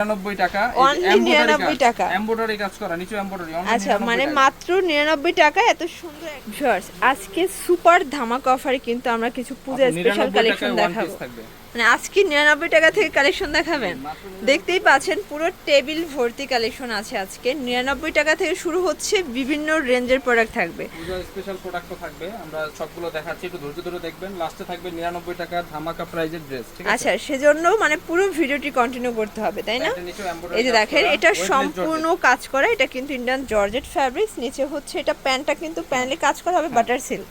নিরানব্বই টাকা Only 99 টাকা। এমব্রয়ডারি কাজ করা নিচে এমব্রয়ডারি আচ্ছা মানে মাত্র নিরানব্বই টাকা এত সুন্দর ভিউয়ার্স আজকে সুপার ধামাক অফারে কিন্তু আমরা কিছু পূজা স্পেশাল কালেকশন দেখাবো। মানে আজকে নিরানব্বই টাকা থেকে কালেকশন দেখাবেন। দেখতেই পাচ্ছেন পুরো টেবিল ভর্তি কালেকশন আছে আজকে। নিরানব্বই টাকা থেকে শুরু হচ্ছে বিভিন্ন রেঞ্জের প্রোডাক্ট থাকবে। স্পেশাল প্রোডাক্টও থাকবে। আমরা সবগুলো দেখাচ্ছি একটু ধৈর্য ধরে দেখবেন। লাস্টে থাকবে নিরানব্বই টাকা ধামাকা প্রাইজের ড্রেস আচ্ছা সেজন্য মানে পুরো ভিডিওটি কন্টিনিউ করতে হবে তাই না? এই যে দেখেন এটা সম্পূর্ণ কাজ করা এটা কিন্তু ইন্ডিয়ান জর্জেট ফ্যাব্রিক্স নিচে হচ্ছে এটা প্যান্টটা কিন্তু প্যানেলে কাজ করা হবে বাটার সিল্ক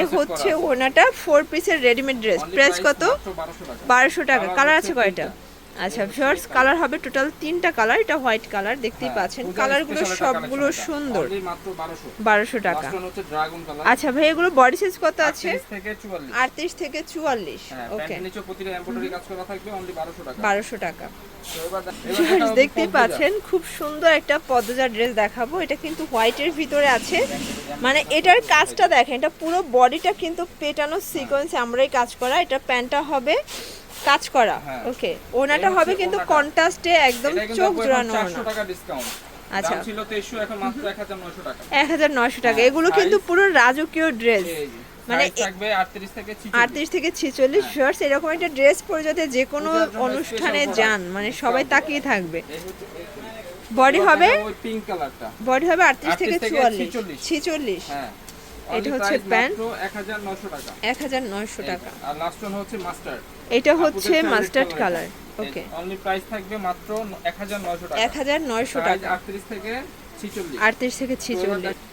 এ হচ্ছে ওনাটা ফোর পিসের রেডিমেড ড্রেস প্রাইস কত? মাত্র 1200 টাকা। বারোশো টাকা কালার আছে কয়টা। আচ্ছা ভিউয়ার্স কালার হবে টোটাল তিনটা কালার এটা হোয়াইট কালার দেখতেই হ্যাঁ, পাচ্ছেন। কালারগুলো সবগুলো সুন্দর। Only মাত্র 1200 বারোশো টাকা। আচ্ছা ভাই এগুলো বডি সাইজ কত আছে? 38 থেকে 44 আটত্রিশ থেকে চুয়াল্লিশ। হ্যাঁ ওকে প্যান্টের নিচেও প্রতিটা এমব্রয়ডারি কাজ করা থাকবে অনলি 1200 টাকা। বারোশো টাকা। দেখতেই পাচ্ছেন খুব সুন্দর একটা পদ্মজা ড্রেস দেখাবো। এটা কিন্তু হোয়াইটের ভিতরে আছে। মানে এটার কাজটা দেখেন এটা পুরো বডিটা কিন্তু পেটানো সিকোয়েন্স আমরাই কাজ করা। এটা প্যান্টটা হবে কাজ করা। হ্যাঁ। ওকে ওনাটা হবে কিন্তু ওড়নাটা। কন্ট্রাস্টে একদম চোখ জোড়ানো 400 টাকা ডিসকাউন্ট আচ্ছা। ছিল 2300 এখন মাত্র 1900 টাকা। এক হাজার নয়শো টাকা। হ্যাঁ, এগুলো কিন্তু পুরো রাজকীয় ড্রেস মানে থাকবে 38 থেকে 46 আটত্রিশ থেকে ছেচল্লিশ ভিউয়ার্স এরকম একটা ড্রেস পরে যাতে যে কোনো অনুষ্ঠানে যান মানে সবাই তাকিয়ে থাকবে। বডি হবে পিঙ্ক কালারটা বডি হবে আটত্রিশ থেকে 38 থেকে চুয়াল্লিশ। 46 ছেচল্লিশ। হ্যাঁ। এটা হচ্ছে প্যান্ট। 1900 টাকা। আর লাস্ট ওয়ান হচ্ছে মাস্টার্ড এটা হচ্ছে mustard colour okay only price থাকবে মাত্র 1900 টাকা। এক হাজার নয়শো Size টাকা। 38 থেকে 46 আটত্রিশ থেকে তো এবার ছেচল্লিশ দেখ-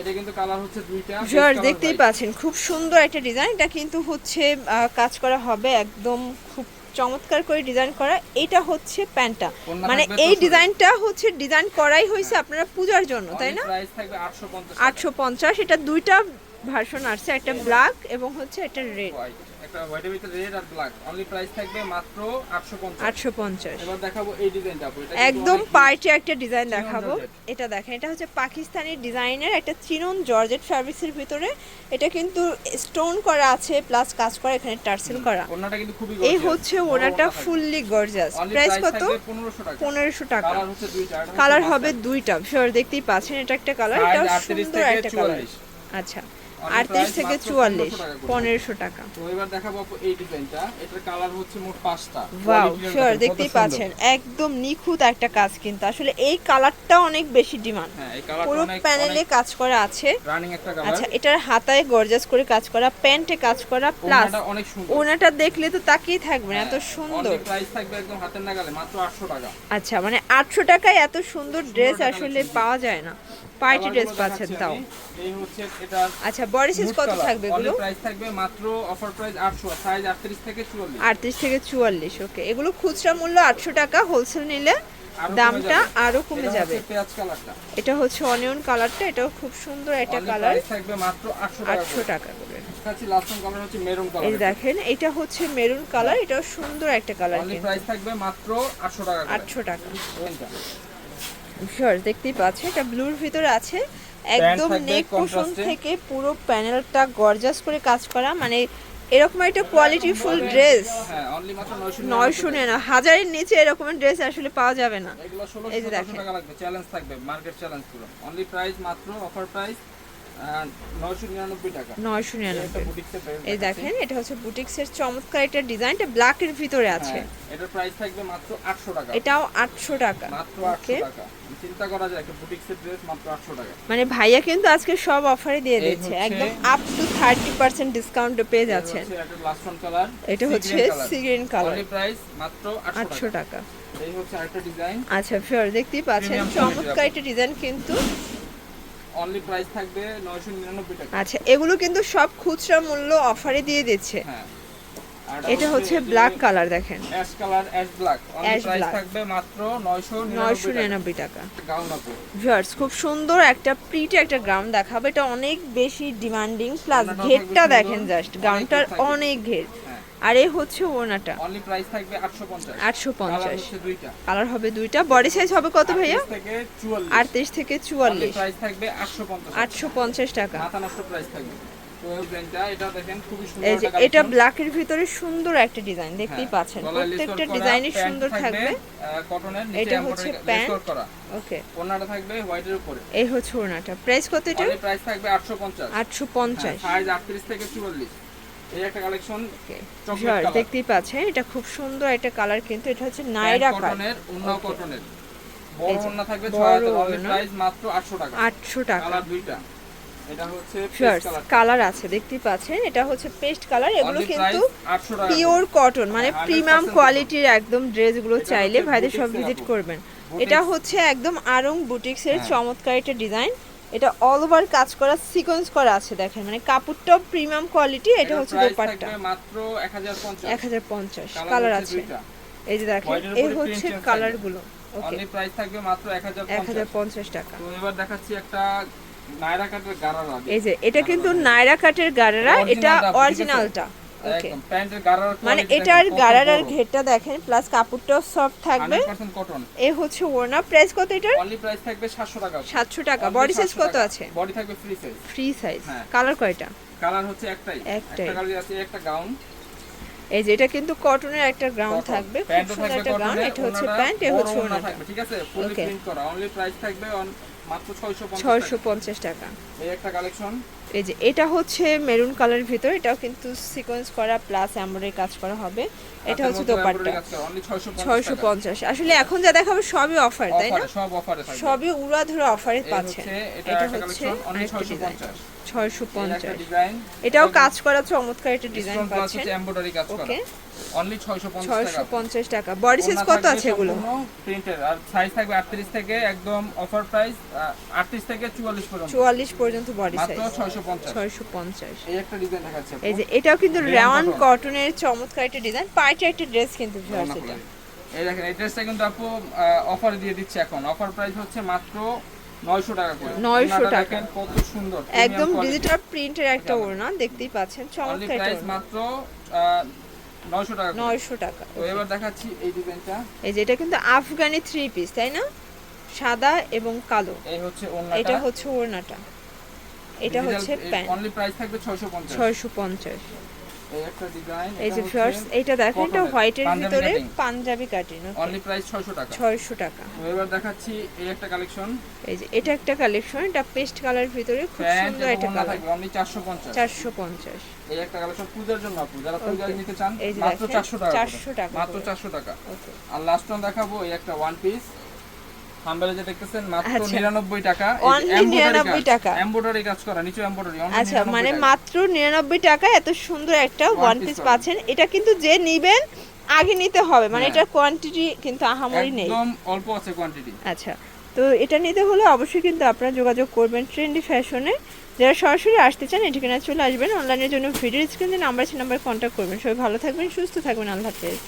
এটা কিন্তু কালার হচ্ছে দুইটা base দেখতেই পাচ্ছেন খুব সুন্দর একটা ডিজাইন এটা কিন্তু হচ্ছে কাজ করা হবে একদম খুব চমৎকার করে ডিজাইন করা এটা হচ্ছে প্যান্টটা। মানে এই ডিজাইনটা হচ্ছে ডিজাইন করাই হয়েছে আপনারা পূজার জন্য তাই না? প্রাইস থাকবে 850 আটশো পঞ্চাশ এটা দুইটা ভার্সন আসছে একটা ব্ল্যাক এবং হচ্ছে একটা রেড হোয়াইটের ভিতরে রেড আর ব্ল্যাক অনলি প্রাইস থাকবে মাত্র 850 আটশো পঞ্চাশ। এবার দেখাবো এই ডিজাইনটা আপু এটা একদম পার্টি একটা ডিজাইন দেখাবো। এটা দেখেন এটা হচ্ছে পাকিস্তানি ডিজাইনের একটা চিনন জর্জেট ফ্যাব্রিক্সের ভিতরে। এটা কিন্তু স্টোন করা আছে প্লাস কাজ করা এখানে টার্সেল করা। ওড়নাটা কিন্তু খুবই এই হচ্ছে ওনাটা। ফুললি গর্জাস প্রাইস কত? 1500 টাকা। পনেরোশো টাকা। কালার হচ্ছে দুইটা কালার হবে দুইটা। শিওর দেখতেই পাচ্ছেন এটা একটা কালার এটা সুন্দর একটা কালার আচ্ছা। আটত্রিশ থেকে চুয়াল্লিশ 1500 টাকা পনেরোশো টাকা। তো এবার দেখাবো আপু এই ডিজাইনটা। এটার কালার হচ্ছে মোট পাঁচটা। ওয়াও শিওর দেখতেই পাচ্ছেন একদম নিখুঁত একটা কাজ কিন্তু। আসলে এই কালারটা অনেক বেশি ডিমান্ড। হ্যাঁ এই কালারটা পুরো প্যানেলে কাজ করা আছে। রানিং একটা কালার। আচ্ছা এটার হাতায় গর্জাস করে কাজ করা প্যান্টে কাজ করা প্লাস সুন্দর। ওনাটা দেখলে তো তাকিয়ে থাকবেন এত হ্যাঁ, সুন্দর। only price থাকবে একদম হাতের নাগালে মাত্র 800 টাকা। আচ্ছা মানে আটশো টাকায় এত সুন্দর ড্রেস আসলে পাওয়া যায় না। পার্টি ড্রেস পাচ্ছেন তাও। এই হচ্ছে এটা আচ্ছা বডি সাইজ কত থাকবে এগুলো? প্রাইস থাকবে মাত্র অফার প্রাইস 800 সাইজ 38 থেকে 44 আটত্রিশ থেকে চুয়াল্লিশ ওকে এগুলো খুচরা মূল্য আটশো টাকা হোলসেল নিলে দামটা। আরও কমে যাবে। এটা হচ্ছে অনিয়ন কালারটা এটাও খুব সুন্দর একটা কালার price থাকবে মাত্র 800 টাকা আটশো টাকা করে। দেখাচ্ছি লাস্ট কালার হচ্ছে মেরুন এই দেখেন এটা হচ্ছে মেরুন কালার এটাও সুন্দর একটা কালার প্রাইস থাকবে মাত্র 800 টাকা করে। আটশো টাকা। এইটা। দেখতেই পাচ্ছ এটা ব্লুর ভিতরে আছে। একদম নেক পোষণ থেকে পুরো প্যানেলটা গর্জাস করে কাজ করা মানে এরকম একটা কোয়ালিটি ফুল ড্রেস নয়শো অনলি মাত্র 900 নয়শো নেন হাজারের নিচে এরকম ড্রেস আসলে পাওয়া যাবে না। এই যে দেখেন। চ্যালেঞ্জ থাকবে মার্কেট চ্যালেঞ্জ পুরো। অনলি প্রাইস মাত্র অফার প্রাইস 999 নয়শো নিরানব্বই। এই দেখেন এটা হচ্ছে বুটিক্সের চমৎকার একটা ডিজাইনটা ভিতরে আছে। এটার প্রাইস থাকবে মাত্র 800 টাকা। এটাও আটশো টাকা। মাত্র 800 টাকা। চিন্তা করা যায় একটা বুটিক্সের ড্রেস মাত্র 800 টাকা। মানে ভাইয়া কিন্তু আজকে সব অফারে দিয়ে দিচ্ছে একদম up to thirty percent discount পেয়ে যাচ্ছেন। এটা হচ্ছে লাস্ট ওয়ান কালার এটা হচ্ছে sea green colour only price মাত্র 800 আটশো টাকা। টাকা। এই হচ্ছে আরেকটা ডিজাইন আচ্ছা ফিওর দেখতেই পাচ্ছেন। চমৎকার একটা ডিজাইন কিন্তু অনলি প্রাইস থাকবে 999 টাকা। আচ্ছা এগুলো কিন্তু সব খুচরা মূল্য অফারে দিয়ে দিচ্ছে। হ্যাঁ। এটা হচ্ছে ব্ল্যাক কালার দেখেন। Ash colour ash black only price থাকবে মাত্র 999 টাকা। গাউন আপু ভিউয়ার্স খুব সুন্দর একটা প্রিটি একটা গ্রাউন্ড দেখাবো। এটা অনেক বেশি ডিমান্ডিং প্লাস ঘেরটা দেখেন জাস্ট অনেক গ্রাউন্ডটার অনেক ঘের। আর এই হচ্ছে ওনাটা অনলি প্রাইস থাকবে 850 আটশো কালার পঞ্চাশ হচ্ছে দুইটা। কালার হবে দুইটা। বডি সাইজ হবে কত ভাইয়া? 38 থেকে 44 আটত্রিশ থেকে অনলি চুয়াল্লিশ প্রাইস থাকবে 850 আটশো পঞ্চাশ টাকা। মাথা নষ্ট প্রাইস থাকবে। এটা। ব্ল্যাকের ভিতরে সুন্দর একটা ডিজাইন দেখতেই হ্যাঁ, পাচ্ছেন। lace work প্রত্যেকটা ডিজাইনই সুন্দর থাকবে কটনের এটা হচ্ছে প্যান্ট। ওকে থাকবে হোয়াইটের উপরে। এই হচ্ছে ওড়নাটা। প্রাইস কত এটা? প্রাইস থাকবে 850 আটশো পঞ্চাশ। সাইজ 38 থেকে 44 এই একটা কালেকশন ওকে দেখতেই পাচ্ছেন এটা খুব সুন্দর একটা কালার কিন্তু এটা হচ্ছে নাইরা কাট কটনের ওন্না কটনের বড় ওন্না থাকবে বড় 6000 অনলি ওড়না। প্রাইস মাত্র 800 টাকা। কালার দুইটা। আছে দেখতেই পাচ্ছেন এটা হচ্ছে পেস্ট কালার এগুলো কিন্তু প্রাইস 800 টাকা পিওর কটন মানে প্রিমিয়াম কোয়ালিটির একদম ড্রেসগুলো চাইলে ভাইদের সব ভিজিট করবেন। এটা হচ্ছে একদম আরং বুটিক্সের হ্যাঁ। চমৎকার একটা ডিজাইন এটা অল ওভার কাজ করা সিকোয়েন্স করা আছে দেখেন। মানে কাপড়টাও প্রিমিয়াম কোয়ালিটি এটা হচ্ছে দোপাট্টা। মাত্র 1050 এক হাজার পঞ্চাশ। কালার কালার আছে। এই যে দেখেন এই হচ্ছে change কালারগুলো ওকে অনলি প্রাইস থাকবে মাত্র এক হাজার 1050 পঞ্চাশ টাকা। তো এবার দেখাচ্ছি একটা নায়রা কাটের গারারা। এই যে এটা কিন্তু নায়রা কাটের গারারা এটা? অরিজিনালটা ওকে গারার মানে এটার গারারার ঘেরটা দেখেন প্লাস কাপড়টাও সফট থাকবে। এ হচ্ছে ওড়না। প্রাইস কত এটার? অনলি প্রাইস থাকবে 700 টাকা। সাতশো টাকা। বডি সাইজ কত আছে? বডি থাকবে free size free size. Colour কয়টা? কালার হচ্ছে একটাই। একটাই। একটা কালার আছে একটা গাউন এই যে এটা কিন্তু কটনের একটা গ্রাউন্ড থাকবে। খুব সুন্দর একটা গ্রাউন্ড এটা হচ্ছে প্যান্ট এ হচ্ছে ওড়না ওড়নাটা। থাকবে ঠিক আছে? Okay. প্রিন্ট করা। অনলি প্রাইস থাকবে on মাত্র 650 ছয়শো পঞ্চাশ টাকা। এই একটা কালেকশন এই যে এটা হচ্ছে মেরুন কালারের ভিতর এটাও কিন্তু সিকোয়েন্স করা প্লাস এমব্রয়ডারি কাজ করা হবে। এটা হচ্ছে দোপাট্টা। 650 ছয়শো পঞ্চাশ আসলে এখন যা দেখাবো সবই অফার তাই না? সবই উড়া ধরে অফারে পাচ্ছে পাচ্ছেন এটা হচ্ছে কালেকশন অনলি আরেকটা ডিজাইন 650 ছয়শো এই একটা পঞ্চাশ ডিজাইন এটাও কাজ করা চমৎকার একটা ডিজাইন পাচ্ছেন। এমব্রয়ডারি কাজ করা। ওকে অনলি 650 টাকা। বডি সাইজ কত আছে এগুলো? প্রিন্টের আর সাইজ থাকবে 38 থেকে একদম অফার প্রাইস 38 থেকে 44 পর্যন্ত। পর্যন্ত বডি মাত্র সাইজ 650 ছয়শো পঞ্চাশ। এই একটা ডিজাইন দেখাচ্ছে এই যে এটাও কিন্তু রেওয়ান কটনের চমৎকার একটা ডিজাইন পার্টি একটা ড্রেস কিন্তু রান্না এটা। এই দেখেন এই ড্রেসটা কিন্তু আপু অফার দিয়ে দিচ্ছে এখন। অফার প্রাইস হচ্ছে মাত্র 900 টাকা করে। 900 টাকা। কত সুন্দর একদম ডিজিটাল প্রিন্টের একটা ওড়না দেখতেই পাচ্ছেন চমৎকার মাত্র আহ, 900 টাকা করে। নয়শো টাকা তো এবার দেখাচ্ছি এই ডিজাইনটা। এই যে এটা কিন্তু আফগানি থ্রি পিস তাই না? সাদা এবং কালো। এই হচ্ছে এটা হচ্ছে ওড়নাটা। এটা হচ্ছে প্যান্ট। অনলি প্রাইস থাকবে 650 ছয়শো পঞ্চাশ। এই যে এইটা এটা হোয়াইটের ভিতরে পাঞ্জাবি কাটিং অনলি প্রাইস 600 টাকা। ছয়শো টাকা। এবার দেখাচ্ছি এই একটা কালেকশন এই যে এটা একটা কালেকশন এটা পেস্ট কালার ভিতরে খুব সুন্দর একটা কালার অনলি 450 চারশো পঞ্চাশ। এই একটা কালেকশন পূজার জন্য আপু যারা পূজায় নিতে চান মাত্র দেখেন 400 টাকা 400 টাকা মাত্র করে। 400 টাকা। আর লাস্ট ওয়ান দেখাবো এই একটা ওয়ান পিস হাম্বেলে যে দেখতেছেন মাত্র আচ্ছা। 99 টাকা। Only 99 টাকা। এমব্রয়ডারি কাজ করা নিচে এমব্রয়ডারি আচ্ছা মানে মাত্র নিরানব্বই টাকা এত সুন্দর একটা ওয়ান পিস পাচ্ছেন। এটা কিন্তু যে নিবেন আগে নিতে হবে। মানে হ্যাঁ। এটার কোয়ান্টিটি কিন্তু আহামরি নেই। একদম অল্প আছে কোয়ান্টিটি আচ্ছা তো এটা নিতে হলে অবশ্যই কিন্তু আপনারা যোগাযোগ করবেন ট্রেন্ডি ফ্যাশনে যারা সরাসরি আসতে চান এই ঠিকানা চলে আসবেন। অনলাইনের জন্য ভিডিও স্ক্রিনে নাম্বার আছে নাম্বার কন্ট্যাক্ট করবেন। সবাই ভালো থাকবেন সুস্থ থাকবেন। আল্লাহ হাফেজ।